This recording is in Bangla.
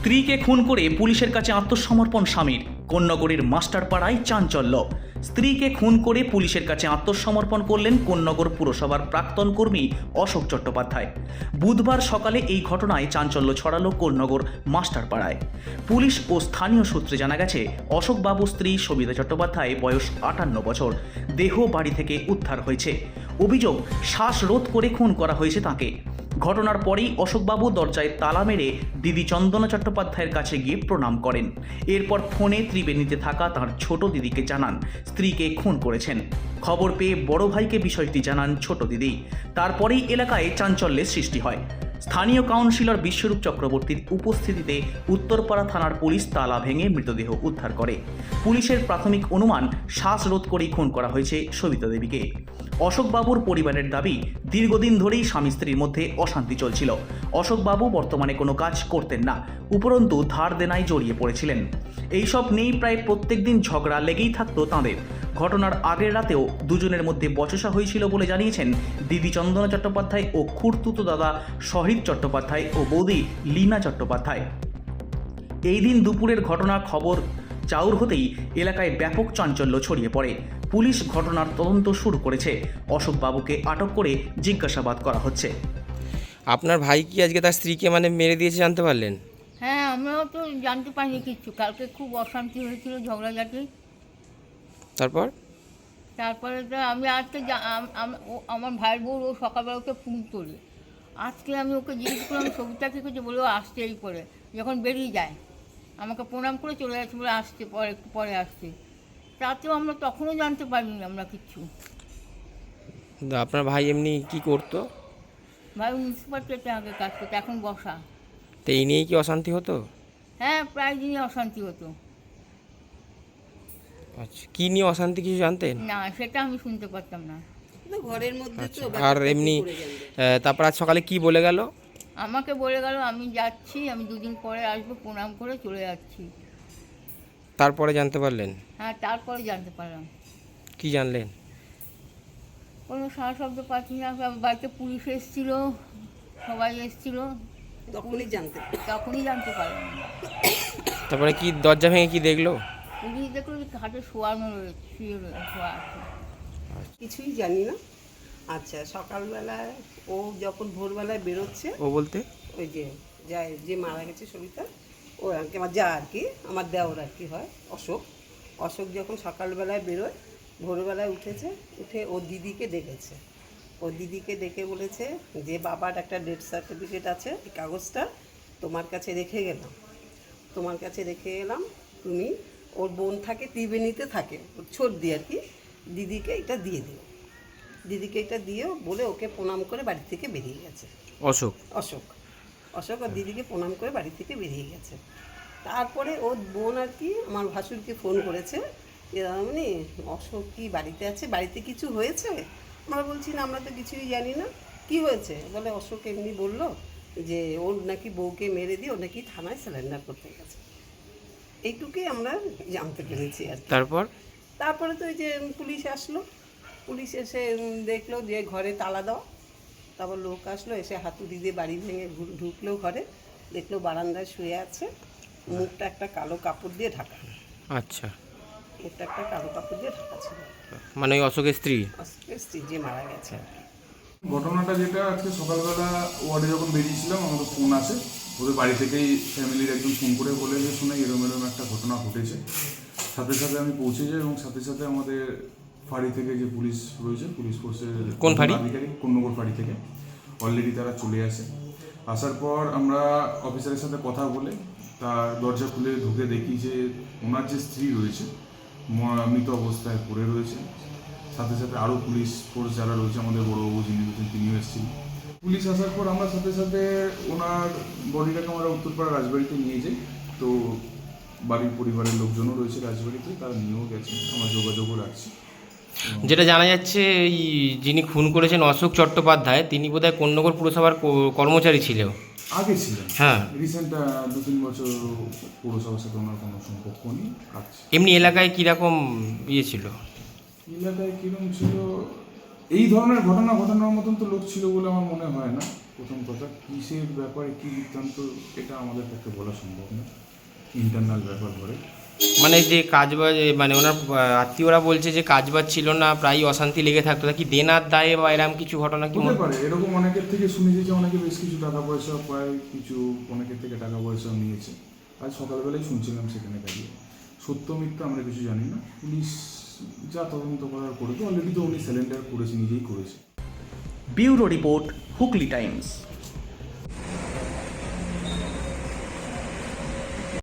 স্ত্রীকে খুন করে পুলিশের কাছে আত্মসমর্পণ স্বামীর। কোন্নগরের মাস্টারপাড়ায় চাঞ্চল্য। স্ত্রীকে খুন করে পুলিশের কাছে আত্মসমর্পণ করলেন কোন্নগর পুরসভার প্রাক্তন কর্মী অশোক চট্টোপাধ্যায়। বুধবার সকালে এই ঘটনায় চাঞ্চল্য ছড়ালো কোন্নগর মাস্টারপাড়ায়। পুলিশ ও স্থানীয় সূত্রে জানা গেছে অশোকবাবু স্ত্রী সবিতা চট্টোপাধ্যায় বয়স আটান্ন বছর। দেহ বাড়ি থেকে উদ্ধার হয়েছে। অভিযোগ, শ্বাসরোধ করে খুন করা হয়েছে তাকে। ঘটনার পরেই অশোকবাবু দরজায় তালা মেরে দিদি চন্দনা চট্টোপাধ্যায়ের কাছে গিয়ে প্রণাম করেন। এরপর ফোনে ত্রিবেণীতে থাকা তার ছোট দিদিকে জানান, স্ত্রীকে খুন করেছেন। খবর পেয়ে বড় ভাইকে বিষয়টি জানান ছোট দিদি। তারপরেই এলাকায় চাঞ্চল্যের সৃষ্টি হয়। স্থানীয় কাউন্সিলর বিশ্বরূপ চক্রবর্তীর উপস্থিতিতে উত্তরপাড়া থানার পুলিশ তালা ভেঙে মৃতদেহ উদ্ধার করে। পুলিশের প্রাথমিক অনুমান, শ্বাসরোধ করেই খুন করা হয়েছে সবিতা দেবীকে। অশোকবাবুর পরিবারের দাবি, দীর্ঘদিন ধরেই স্বামী স্ত্রীর মধ্যে অশান্তি চলছিল। অশোকবাবু বর্তমানে কোনো কাজ করতেন না, উপরন্তু ধার দেনায় জড়িয়ে পড়েছিলেন। এইসব নিয়েই প্রায় প্রত্যেক দিন ঝগড়া লেগেই থাকতো তাঁদের। ঘটনার আগের রাতেও দুজনের মধ্যে বচসা হয়েছিল বলে জানিয়েছেন দিদি চন্দনা চট্টোপাধ্যায় ও খুঁড়তুতো দাদা শহীদ চট্টোপাধ্যায় ও বৌদি লীনা চট্টোপাধ্যায়। এই দিন দুপুরের ঘটনার খবর চাউর হতেই এলাকায় ব্যাপক চাঞ্চল্য ছড়িয়ে পড়ে। পুলিশ ঘটনার তদন্ত শুরু করেছে। অশোকবাবুকে আটক করে জিজ্ঞাসাবাদ করা হচ্ছে। আপনার ভাই কি আজকে তার স্ত্রীকে মানে মেরে দিয়েছে জানতে পারলেন? হ্যাঁ আমরাও তো জানতে পারিনি কিচ্ছু কালকে খুব অশান্তি হয়েছিল ঝগড়াঝাটি। তারপর? তারপরে তো আমি আজকে আমার ভাইয়ের বউ ও সকালবেলা ওকে ফোন তোলে আজকে আমি ওকে জিজ্ঞেস করলাম ছবিটা কী করছে বলে ও আসছে এই পরে যখন বেরিয়ে যায় আমাকে প্রণাম করে চলে যাচ্ছে বলে আসছে পরে একটু পরে আসছে। তাতেও আমরা তখনও জানতে পারিনি আমরা কিচ্ছু আপনার ভাই এমনি কি করতো? ভাই মিউনিসিপালিটিতে আগে কাজ করতো এখন বসা। তো এই নিয়েই কি অশান্তি হতো? হ্যাঁ প্রায় দিনই অশান্তি হতো। আচ্ছা কি নিয়ে অশান্তি কিছু জানতেন? না সেটা আমি শুনতে পারতাম না। ঘরের মধ্যে তো আচ্ছা আর এমনি তারপর আজ সকালে কি বলে গেল? আমাকে বলে গেল আমি যাচ্ছি আমি দুদিন পরে আসব প্রণাম করে চলে যাচ্ছি। তারপরে জানতে পারলেন? হ্যাঁ তারপরে জানতে পারলাম। কি জানলেন? কোনো সারা শব্দ পাচ্ছি না বাড়িতে পুলিশ এসেছিল সবাই এসেছিল। তখনই জানতে তখনই জানতে পারলাম তারপরে কি দরজা ভেঙে কি দেখল? পুলিশ দেখল ঘাটে শোয়ানো রয়েছে শুয়ে রয়ে- শোয়া আছে। কিছুই জানি না। আচ্ছা সকালবেলায় ও যখন ভোরবেলায় বেরোচ্ছে ও বলতে? ওই যে যায় যে মারা গেছে সবিতা ও আর কি আমার যা আর কি আমার দেওর আর কি হয় অশোক। অশোক যখন সকালবেলায় বেরোয় ভোরবেলায় উঠেছে উঠে ও দিদিকে ডেকেছে। ও দিদিকে ডেকে বলেছে যে বাবার একটা ডেথ সার্টিফিকেট আছে এই কাগজটা তোমার কাছে রেখে গেলাম। তোমার কাছে রেখে গেলাম তুমি ওর বোন থাকে ত্রিবেণীতে থাকে। ওর ছোট দিয়ে আর কি দিদিকে এটা দিয়ে দিও দিদিকে এটা দিয়েও বলে ওকে প্রণাম করে বাড়ি থেকে বেরিয়ে গেছে। অশোক? অশোক। অশোক আর দিদিকে প্রণাম করে বাড়ি থেকে বেরিয়ে গেছে। তারপরে ওর বোন আর কি আমার ভাসুরকে ফোন করেছে মানে অশোক কি বাড়িতে আছে? বাড়িতে কিছু হয়েছে? আমরা বলছি না আমরা তো কিছুই জানি না। কি হয়েছে? বলে অশোক এমনি বলল যে ওর নাকি বউকে মেরে দিয়ে ও নাকি থানায় সিলিন্ডার করতে গেছে। এইটুকুই আমরা জানতে পেরেছি আর তারপর? তারপরে তো ওই যে পুলিশ আসলো। পুলিশ এসে দেখল যে ঘরে তালা দেওয়া। তারপর লোক আসলো এসে হাতুড়ি দিয়ে বাড়ি ভেঙে ঢুকলো ঘরে। দেখল বারান্দায় শুয়ে আছে। মুখটা একটা কালো কাপড় দিয়ে ঢাকা। আচ্ছা। মুখটা একটা কালো কাপড় দিয়ে ঢাকা ছিল। মানে ওই অশোকের স্ত্রী? অশোকের স্ত্রী যে মারা গেছে। ঘটনাটা যেটা আজকে সকালবেলা ওয়ার্ডে যখন বেরিয়েছিলাম আমাদের ফোন আসে। ওদের বাড়ি থেকেই ফ্যামিলির একজন ফোন করে বলে যে শুনে এরম এরম একটা ঘটনা ঘটেছে। সাথে সাথে আমি পৌঁছে যাই এবং সাথে সাথে আমাদের ফাঁড়ি থেকে যে পুলিশ রয়েছে পুলিশ ফোর্সের কোন ফাঁড়ি? আধিকারিক কন্যগর ফাঁড়ি থেকে। অলরেডি তারা চলে আসে। আসার পর আমরা অফিসারের সাথে কথা বলে তার দরজা খুলে ঢুকে দেখি যে ওনার যে স্ত্রী রয়েছে মৃত অবস্থায় পড়ে রয়েছে। সাথে সাথে আরও পুলিশ ফোর্স যারা রয়েছে আমাদের বড়বাবু যিনি রয়েছেন তিনিও এসেছিলেন পুলিশ আসার পর আমরা সাথে সাথে ওনার বডিটাকে আমরা উত্তরপাড়া রাজবাড়িতে নিয়ে যাই। তো বাড়ির পরিবারের লোকজনও রয়েছে রাজবাড়িতে তারা নিয়েও গেছে। আমরা যোগাযোগও রাখছি। যেটা জানা যাচ্ছে এই যিনি খুন করেছেন অশোক চট্টোপাধ্যায় তিনি বোধহয় কন্যগর পুরসভার কর্মচারী ছিল আগে ছিলেন। হ্যাঁ। রিসেন্ট দু তিন বছর পৌরসভার সাথে ওনার কোনো সম্পর্ক নেই। এমনি এলাকায় কীরকম ইয়ে ছিল? এলাকায় কীরকম ছিল এই ধরনের ঘটনা ঘটানোর মতন তো লোক ছিল বলে আমার মনে হয় না। প্রথম কথা কিসের ব্যাপারে কী বৃত্তান্ত এটা আমাদের পক্ষে বলা সম্ভব না। ইন্টারনাল ব্যাপার করে মানে যে কাজবাজ মানে ওনার আত্মীয়রা বলছে যে কাজ বাজ ছিল না প্রায়ই অশান্তি লেগে থাকতো। কি দেনার দায়ে বা এরকম কিছু ঘটনা কি হতে মনে- পারে। এরকম অনেকের থেকে শুনেছি যে অনেকে বেশ কিছু টাকা পয়সা পায় কিছু অনেকের থেকে টাকা পয়সা নিয়েছে। আজ সকালবেলায় শুনছিলাম সেখানে দাঁড়িয়ে। সত্য মিথ্যা আমরা কিছু জানি না। পুলিশ যা তদন্ত করার করবে অলরেডি তো উনি সিলিন্ডার করেছে, নিজেই করেছে। Bureau report, Hooghly Times.